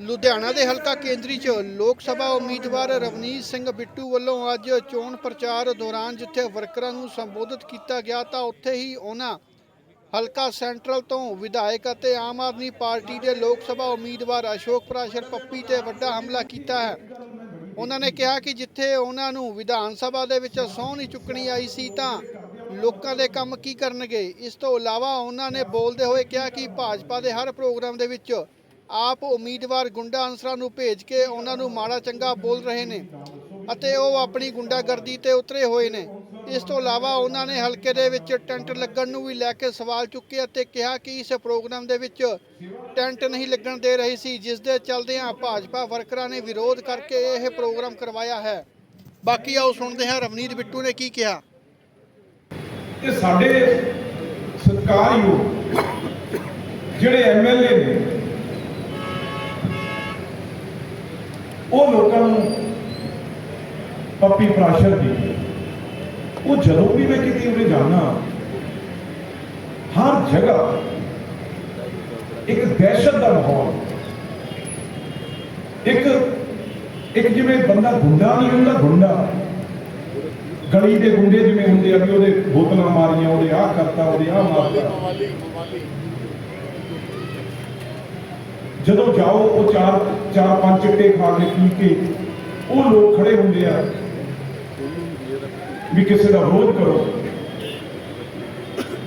ਲੁਧਿਆਣਾ ਦੇ ਹਲਕਾ ਕੇਂਦਰੀ 'ਚ ਲੋਕ ਸਭਾ ਉਮੀਦਵਾਰ ਰਵਨੀਤ ਸਿੰਘ ਬਿੱਟੂ ਵੱਲੋਂ ਅੱਜ ਚੋਣ ਪ੍ਰਚਾਰ ਦੌਰਾਨ ਜਿੱਥੇ ਵਰਕਰਾਂ ਨੂੰ ਸੰਬੋਧਿਤ ਕੀਤਾ ਗਿਆ ਤਾਂ ਉੱਥੇ ਹੀ ਉਹਨਾਂ ਹਲਕਾ ਸੈਂਟਰਲ ਤੋਂ ਵਿਧਾਇਕ ਅਤੇ ਆਮ ਆਦਮੀ ਪਾਰਟੀ ਦੇ ਲੋਕ ਸਭਾ ਉਮੀਦਵਾਰ ਅਸ਼ੋਕ ਪ੍ਰਾਸ਼ਰ ਪੱਪੀ ਤੇ ਵੱਡਾ ਹਮਲਾ ਕੀਤਾ ਹੈ। ਉਹਨਾਂ ਨੇ ਕਿਹਾ ਕਿ ਜਿੱਥੇ ਉਹਨਾਂ ਨੂੰ ਵਿਧਾਨ ਸਭਾ ਦੇ ਵਿੱਚ ਸਹੁੰ ਨਹੀਂ ਚੁੱਕਣੀ ਆਈ ਸੀ ਤਾਂ ਲੋਕਾਂ ਦੇ ਕੰਮ ਕੀ ਕਰਨਗੇ? ਇਸ ਤੋਂ ਇਲਾਵਾ ਉਹਨਾਂ ਨੇ ਬੋਲਦੇ ਹੋਏ ਕਿਹਾ ਕਿ ਭਾਜਪਾ ਦੇ ਹਰ ਪ੍ਰੋਗਰਾਮ ਦੇ ਵਿੱਚ ਆਪ ਉਮੀਦਵਾਰ ਗੁੰਡਾ ਅਨਸਰਾਂ ਨੂੰ ਭੇਜ ਕੇ ਉਹਨਾਂ ਨੂੰ ਮਾੜਾ ਚੰਗਾ ਬੋਲ ਰਹੇ ਨੇ ਅਤੇ ਉਹ ਆਪਣੀ ਗੁੰਡਾਗਰਦੀ ਤੇ ਉਤਰੇ ਹੋਏ ਨੇ। ਇਸ ਤੋਂ ਇਲਾਵਾ ਉਹਨਾਂ ਨੇ ਹਲਕੇ ਦੇ ਵਿੱਚ ਟੈਂਟ ਲੱਗਣ ਨੂੰ ਵੀ ਲੈ ਕੇ ਸਵਾਲ ਚੁੱਕੇ ਅਤੇ ਕਿਹਾ ਕਿ ਇਸ ਪ੍ਰੋਗਰਾਮ ਦੇ ਵਿੱਚ ਟੈਂਟ ਨਹੀਂ ਲੱਗਣ ਦੇ ਰਹੀ ਸੀ, ਜਿਸ ਦੇ ਚਲਦਿਆਂ ਭਾਜਪਾ ਵਰਕਰਾਂ ਨੇ ਵਿਰੋਧ ਕਰਕੇ ਇਹ ਪ੍ਰੋਗਰਾਮ ਕਰਵਾਇਆ ਹੈ। ਬਾਕੀ ਆਓ ਸੁਣਦੇ ਹਾਂ, ਰਵਨੀਤ ਬਿੱਟੂ ਨੇ ਕੀ ਕਿਹਾ। ਇਹ ਸਾਡੇ ਸਤਿਕਾਰਯੋਗ ਜਿਹੜੇ ਐਮਐਲਏ ਨੇ ਉਹ ਲੋਕਾਂ ਨੂੰ ਪੱਪੀ ਪ੍ਰਾਸ਼ਰ ਦੀ। ਉਹ ਜਦੋਂ ਵੀ ਮੈਂ ਕਿਤੇ ਉਰੇ ਜਾਣਾ, ਹਰ ਜਗ੍ਹਾ ਇੱਕ ਦਹਿਸ਼ਤ ਦਾ ਮਾਹੌਲ। ਇੱਕ ਇੱਕ ਜਿਵੇਂ ਬੰਦਾ ਗੁੰਡਾ ਨਹੀਂ ਹੁੰਦਾ, ਗੁੰਡਾ। ਗਲੀ ਦੇ ਗੁੰਡੇ ਜਿਵੇਂ ਹੁੰਦੇ ਆ ਵੀ ਉਹਦੇ ਬੋਤਲਾਂ ਮਾਰੀਆਂ, ਉਹਦੇ ਆਹ ਕਰਤਾ, ਉਹਦੇ ਆਹ ਮਾਰਤਾ। ਜਦੋਂ ਜਾਓ, ਉਹ ਚਾਰ ਚਾਰ, ਪੰਜ ਚਿੱਟੇ ਖਾ ਕੇ ਪੀ ਕੇ ਉਹ ਲੋਕ ਖੜੇ ਹੁੰਦੇ ਆ ਵੀ ਕਿਸੇ ਦਾ ਵਿਰੋਧ ਕਰੋ।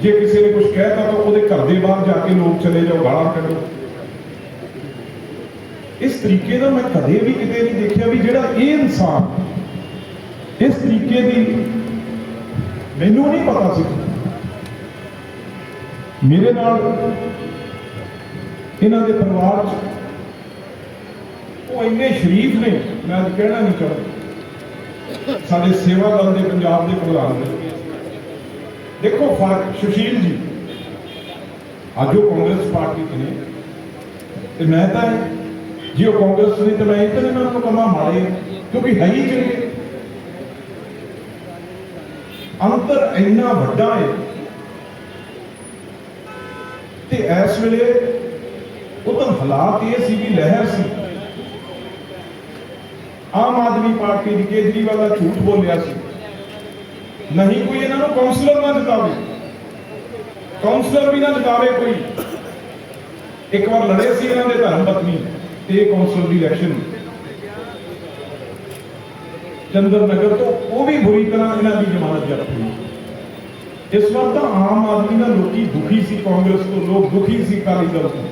ਜੇ ਕਿਸੇ ਨੇ ਕੁਝ ਕਹਿਤਾ ਤਾਂ ਉਹਦੇ ਘਰ ਦੇ ਬਾਹਰ ਜਾ ਕੇ ਲੋਕ ਚਲੇ ਜਾਓ, ਗਾਲਾਂ ਕੱਢੋ। ਇਸ ਤਰੀਕੇ ਦਾ ਮੈਂ ਕਦੇ ਵੀ ਕਿਤੇ ਨਹੀਂ ਦੇਖਿਆ ਵੀ ਜਿਹੜਾ ਇਹ ਇਨਸਾਨ ਇਸ ਤਰੀਕੇ ਦੀ ਮੈਨੂੰ ਨਹੀਂ ਪਤਾ ਸੀ। ਮੇਰੇ ਨਾਲ ਇਹਨਾਂ ਦੇ ਪਰਿਵਾਰ ਚ ਉਹ ਇੰਨੇ ਸ਼ਰੀਫ ਨੇ, ਮੈਂ ਅੱਜ ਕਹਿਣਾ ਨਹੀਂ ਚਾਹੁੰਦਾ। ਸਾਡੇ ਸੇਵਾ ਦਲ ਦੇ ਪੰਜਾਬ ਦੇ ਪ੍ਰਧਾਨ ਨੇ। ਦੇਖੋ ਫ਼ਰਕ, ਸੁਸ਼ੀਲ ਜੀ, ਅੱਜ ਉਹ ਕਾਂਗਰਸ ਪਾਰਟੀ 'ਚ ਨੇ। ਤੇ ਮੈਂ ਤਾਂ ਜੇ ਉਹ ਕਾਂਗਰਸ ਨਹੀਂ ਤੇ ਮੈਂ ਇੱਥੇ ਮੈਂ ਉਹਨੂੰ ਕਮਾ ਮਾਰੇ ਕਿਉਂਕਿ ਹੈ ਹੀ ਚੰਗੇ ਅੰਤਰ ਇੰਨਾ ਵੱਡਾ ਹੈ। ਤੇ ਇਸ ਵੇਲੇ ਉਦੋਂ ਹਾਲਾਤ ਇਹ ਸੀ ਵੀ ਲਹਿਰ ਸੀ। ਆਮ ਆਦਮੀ ਪਾਰਟੀ ਦੀ ਕੇਜਰੀਵਾਲ ਦਾ ਝੂਠ ਬੋਲਿਆ ਸੀ। ਨਹੀਂ ਕੋਈ ਇਹਨਾਂ ਨੂੰ ਕਾਉਂਸਲਰ ਨਾ ਜਿਤਾਵੇ ਕਾਉਂਸਲਰ ਵੀ ਨਾ ਜਿਤਾਵੇ ਕੋਈ। ਇੱਕ ਵਾਰ ਲੜੇ ਸੀ ਇਹਨਾਂ ਦੇ ਧਰਮ ਪਤਨੀ ਤੇ ਕਾਉਂਸਲਰ ਦੀ ਇਲੈਕਸ਼ਨ ਚੰਦਰ ਨਗਰ ਤੋਂ ਉਹ ਵੀ ਬੁਰੀ ਤਰ੍ਹਾਂ ਇਹਨਾਂ ਦੀ ਜ਼ਮਾਨਤ ਜ਼ਬਤ ਹੋਈ। ਇਸ ਵਾਰ ਤਾਂ ਆਮ ਆਦਮੀ ਦਾ ਲੋਕੀ ਦੁਖੀ ਸੀ ਕਾਂਗਰਸ ਤੋਂ, ਲੋਕ ਦੁਖੀ ਸੀ ਅਕਾਲੀ ਦਲ ਤੋਂ।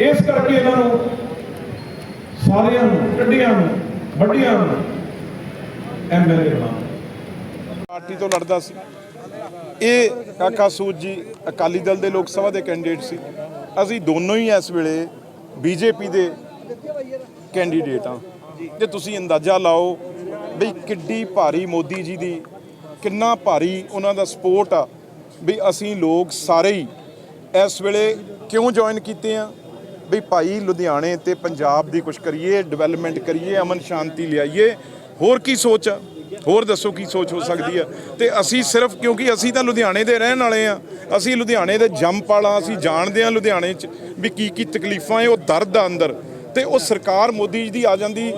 ਇਸ ਕਰਕੇ ਇਹਨਾਂ ਨੂੰ ਸਾਰਿਆਂ ਨੂੰ ਟੱਡੀਆਂ ਨੂੰ, ਵੱਡੀਆਂ ਨੂੰ ਐਮਐਲਏ ਬਣਾ ਪਾਰਟੀ ਤੋਂ ਲੜਦਾ ਸੀ। ਇਹ ਕਾਕਾ ਸੂਦ ਜੀ ਅਕਾਲੀ ਦਲ ਦੇ ਲੋਕ ਸਭਾ ਦੇ ਕੈਂਡੀਡੇਟ ਸੀ। ਅਸੀਂ ਦੋਨੋਂ ਹੀ ਇਸ ਵੇਲੇ ਬੀਜੇਪੀ ਦੇ ਕੈਂਡੀਡੇਟ ਹਾਂ। ਤੇ ਤੁਸੀਂ ਅੰਦਾਜ਼ਾ ਲਾਓ ਵੀ ਕਿੱਡੀ ਭਾਰੀ ਮੋਦੀ ਜੀ ਦੀ, ਕਿੰਨਾ ਭਾਰੀ ਉਹਨਾਂ ਦਾ ਸਪੋਰਟ ਆ ਵੀ ਅਸੀਂ ਲੋਕ ਸਾਰੇ ਹੀ ਇਸ ਵੇਲੇ ਕਿਉਂ ਜੁਆਇਨ ਕੀਤੇ ਆ? ਵੀ ਭਾਈ ਲੁਧਿਆਣੇ ਤੇ ਪੰਜਾਬ ਦੀ ਕੁਛ ਕਰੀਏ ਡਿਵੈਲਪਮੈਂਟ ਕਰੀਏ, ਅਮਨ ਸ਼ਾਂਤੀ ਲਿਆਈਏ। ਹੋਰ ਕੀ ਸੋਚ ਆ? ਹੋਰ ਦੱਸੋ ਕੀ ਸੋਚ ਹੋ ਸਕਦੀ ਆ? ਤੇ ਅਸੀਂ ਸਿਰਫ ਕਿਉਂਕਿ ਅਸੀਂ ਤਾਂ ਲੁਧਿਆਣੇ ਦੇ ਰਹਿਣ ਵਾਲੇ ਆ, ਅਸੀਂ ਲੁਧਿਆਣੇ ਦੇ ਜੰਮਪਾਲਾ ਅਸੀਂ ਜਾਣਦੇ ਆ ਲੁਧਿਆਣੇ 'ਚ ਵੀ ਕੀ ਕੀ ਤਕਲੀਫਾਂ ਏ ਉਹ ਦਰਦ ਆ ਅੰਦਰ। ਤੇ ਉਹ ਸਰਕਾਰ ਮੋਦੀ ਜੀ ਦੀ ਆ ਜਾਂਦੀ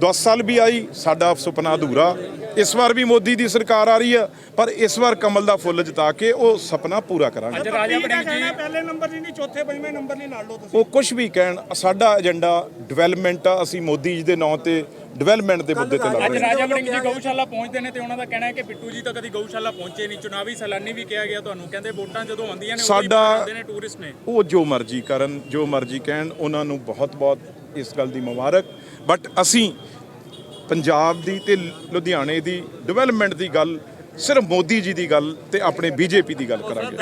10 ਸਾਲ ਵੀ ਆਈ ਸਾਡਾ ਸੁਪਨਾ ਅਧੂਰਾ। ਇਸ ਵਾਰ ਵੀ ਮੋਦੀ ਦੀ ਸਰਕਾਰ ਆ ਰਹੀ ਆ ਪਰ ਇਸ ਵਾਰ ਕਮਲ ਦਾ ਫੁੱਲ ਜਿਤਾ ਕੇ ਉਹ ਸੁਪਨਾ ਪੂਰਾ ਕਰਾਂਗੇ। ਅੱਜ ਰਾਜਾ ਵੜਿੰਗ ਜੀ। ਪਹਿਲੇ ਨੰਬਰ ਲਈ ਨਹੀਂ ਚੌਥੇ ਪੰਜਵੇਂ ਨੰਬਰ ਲਈ ਲੜ ਲਓ ਤੁਸੀਂ। ਉਹ ਕੁਝ ਵੀ ਕਹਿਣ ਸਾਡਾ ਏਜੰਡਾ ਡਿਵੈਲਪਮੈਂਟ ਆ ਅਸੀਂ ਮੋਦੀ ਜੀ ਦੇ ਨਾਂ ਤੇ ਡਿਵੈਲਪਮੈਂਟ ਦੇ ਮੁੱਦੇ ਤੇ ਲੜ ਅੱਜ ਰਹੇ ਹਾਂ। ਰਾਜਾ ਵੜਿੰਗ ਜੀ ਗਊਸ਼ਾਲਾ ਪਹੁੰਚਦੇ ਨੇ ਤੇ ਉਹਨਾਂ ਦਾ ਕਹਿਣਾ ਹੈ ਕਿ ਬਿੱਟੂ ਜੀ ਤਾਂ ਕਦੀ ਗਊਸ਼ਾਲਾ ਪਹੁੰਚੇ ਨਹੀਂ। ਚੁਣਾਵੀ ਸੈਲਾਨੀ ਵੀ ਕਿਹਾ ਗਿਆ ਤੁਹਾਨੂੰ ਕਹਿੰਦੇ ਵੋਟਾਂ ਜਦੋਂ ਆਉਂਦੀਆਂ ਨੇ ਉਦੋਂ ਹੀ ਸਾਡਾ- ਆਉਂਦੇ ਨੇ ਟੂਰਿਸਟ ਨੇ। ਉਹ ਜੋ ਮਰਜ਼ੀ ਕਰਨ ਜੋ ਮਰਜ਼ੀ ਕਹਿਣ ਉਹਨਾਂ ਨੂੰ ਬਹੁਤ ਬਹੁਤ ਇਸ ਗੱਲ ਦੀ ਮੁਬਾਰਕ। ਬਟ ਅਸੀਂ ਪੰਜਾਬ ਦੀ ਤੇ ਲੁਧਿਆਣੇ ਦੀ ਡਿਵੈਲਪਮੈਂਟ ਦੀ ਗੱਲ ਸਿਰਫ ਮੋਦੀ ਜੀ ਦੀ ਗੱਲ ਤੇ ਆਪਣੇ ਬੀਜੇਪੀ ਦੀ ਗੱਲ ਕਰਾਂਗੇ।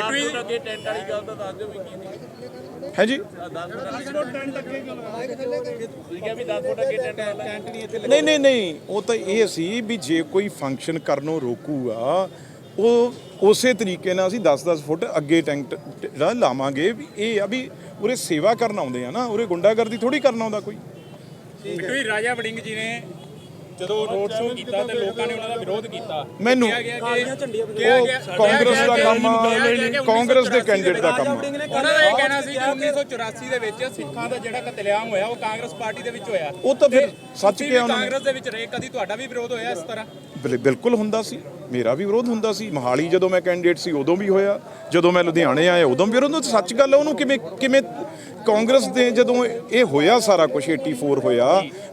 ਹੈ ਜੀ ਟੈਂਟ ਅੱਗੇ ਕਿਉਂ ਲਗਾਇਆ ਤੁਸੀਂ ਕਿਹਾ ਵੀ 10 ਫੁੱਟ ਅੱਗੇ ਟੈਂਟ ਟੈਂਟ ਨਹੀਂ ਇੱਥੇ ਨਹੀਂ ਨਹੀਂ ਨਹੀਂ ਉਹ ਤਾਂ ਇਹ ਸੀ ਵੀ ਜੇ ਕੋਈ ਫੰਕਸ਼ਨ ਕਰਨੋਂ ਰੋਕੂਗਾ ਉਹ ਉਸੇ ਤਰੀਕੇ ਨਾਲ ਅਸੀਂ 10-10 ਫੁੱਟ ਅੱਗੇ ਟੈਂਟ ਜਿਹੜਾ ਲਾਵਾਂਗੇ ਵੀ ਇਹ ਆ ਵੀ ਉਰੇ ਸੇਵਾ ਕਰਨ ਆਉਂਦੇ ਆ ਨਾ ਉਰੇ ਗੁੰਡਾਗਰਦੀ ਥੋੜੀ ਕਰਨ ਆਉਂਦਾ ਕੋਈ। ਜੀ ਰਾਜਾ ਵੜਿੰਗ ਜੀ ਨੇ ਜਦੋਂ ਰੋਡ ਸ਼ੋਅ ਕੀਤਾ ਤੇ ਲੋਕਾਂ ਨੇ ਉਹਨਾਂ ਦਾ ਵਿਰੋਧ ਕੀਤਾ ਮੈਨੂੰ ਕਿਹਾ ਗਿਆ ਕਿ ਕਿਹਾ ਗਿਆ- ਉਹ ਕਾਂਗਰਸ ਦਾ ਕੰਮ ਕਾਂਗਰਸ ਦੇ ਕੈਂਡੀਡੇਟ ਦਾ ਕੰਮ ਆ। ਉਹਨਾਂ ਦਾ ਇਹ ਕਹਿਣਾ ਸੀ ਕਿ 1984 ਦੇ ਵਿੱਚ ਸਿੱਖਾਂ ਦਾ ਜਿਹੜਾ ਕਤਲੇਆਮ ਹੋਇਆ ਉਹ ਕਾਂਗਰਸ ਪਾਰਟੀ ਦੇ ਵਿੱਚ ਹੋਇਆ। ਉਹ ਤਾਂ ਫਿਰ ਸੱਚ ਕਿਹਾ ਉਹਨਾਂ ਨੇ। ਕਾਂਗਰਸ ਦੇ ਵਿੱਚ ਰਹੇ ਕਦੀ ਤੁਹਾਡਾ ਵੀ ਵਿਰੋਧ ਹੋਇਆ ਇਸ ਤਰ੍ਹਾਂ? ਬਿਲਕੁਲ ਹੁੰਦਾ ਸੀ। ਮੇਰਾ ਵੀ ਵਿਰੋਧ ਹੁੰਦਾ ਸੀ। ਮਹਾਲੀ ਜਦੋਂ ਮੈਂ ਕੈਂਡੀਡੇਟ ਸੀ ਉਦੋਂ ਵੀ ਹੋਇਆ। ਜਦੋਂ ਮੈਂ ਲੁਧਿਆਣੇ ਆਇਆ ਉਦੋਂ ਵੀ ਵਿਰੋਧ ਹੁੰਦਾ ਸੱਚ ਗੱਲ ਹੈ ਉਹਨੂੰ ਕਿਵੇਂ ਕਿਵੇਂ ਕਾਂਗਰਸ ਦੇ ਜਦੋਂ ਇਹ ਹੋਇਆ ਸਾਰਾ ਕੁਝ 84 ਹੋਇਆ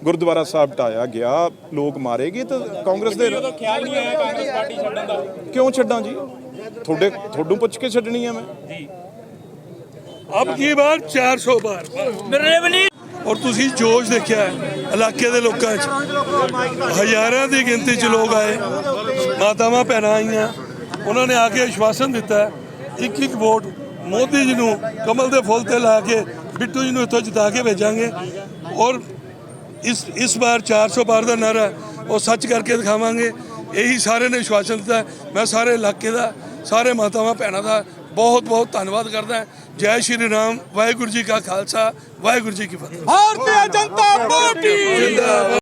ਗੁਰਦੁਆਰਾ ਸਾਹਿਬ ਢਾਇਆ ਗਿਆ ਲੋਕ ਮਾਰੇ ਗਏ ਤਾਂ ਕਾਂਗਰਸ ਦੇ ਉਦੋਂ ਖਿਆਲ ਨਹੀਂ ਆਇਆ ਕਾਂਗਰਸ ਪਾਰਟੀ ਛੱਡਣ ਦਾ। ਕਿਉਂ ਛੱਡਾਂ ਜੀ? ਤੁਹਾਡੇ ਤੁਹਾਨੂੰ ਪੁੱਛ ਕੇ ਛੱਡਣੀ ਆ ਮੈਂ। ਅਬ ਕੀ ਬਾਰ। 400 ਬਾਰ ਔਰ ਤੁਸੀਂ ਜੋਸ਼ ਦੇਖਿਆ ਹੈ। ਇਲਾਕੇ ਦੇ ਲੋਕਾਂ 'ਚ। ਹਜ਼ਾਰਾਂ ਦੀ ਗਿਣਤੀ 'ਚ ਲੋਕ ਆਏ। ਮਾਤਾਵਾਂ ਭੈਣਾਂ ਆਈਆਂ। ਉਹਨਾਂ ਨੇ ਆ ਕੇ ਆਸ਼ਵਾਸਨ ਦਿੱਤਾ ਇੱਕ ਇੱਕ ਵੋਟ ਮੋਦੀ ਜੀ ਨੂੰ, ਕਮਲ ਦੇ ਫੁੱਲ ਤੇ ਲਾ ਕੇ, ਬਿੱਟੂ ਜੀ ਨੂੰ ਇੱਥੋਂ ਜਿਤਾ ਕੇ ਭੇਜਾਂਗੇ। ਔਰ ਇਸ ਇਸ ਵਾਰ 400 ਬਾਰ ਦਾ ਨਾਰਾ, ਉਹ ਸੱਚ ਕਰਕੇ ਦਿਖਾਵਾਂਗੇ। ਇਹੀ ਸਾਰੇ ਨੇ ਵਿਸ਼ਵਾਸਨ ਦਿੱਤਾ ਮੈਂ ਸਾਰੇ ਇਲਾਕੇ ਦਾ, ਸਾਰੇ ਮਾਤਾਵਾਂ ਭੈਣਾਂ ਦਾ ਬਹੁਤ ਬਹੁਤ ਧੰਨਵਾਦ ਕਰਦਾ ਜੈ ਸ਼੍ਰੀ ਰਾਮ, ਵਾਹਿਗੁਰੂ ਜੀ ਕਾ ਖਾਲਸਾ, ਵਾਹਿਗੁਰੂ ਜੀ ਕੀ ਫਤਿਹ। ਭਾਰਤੀ ਜਨਤਾ ਪਾਰਟੀ!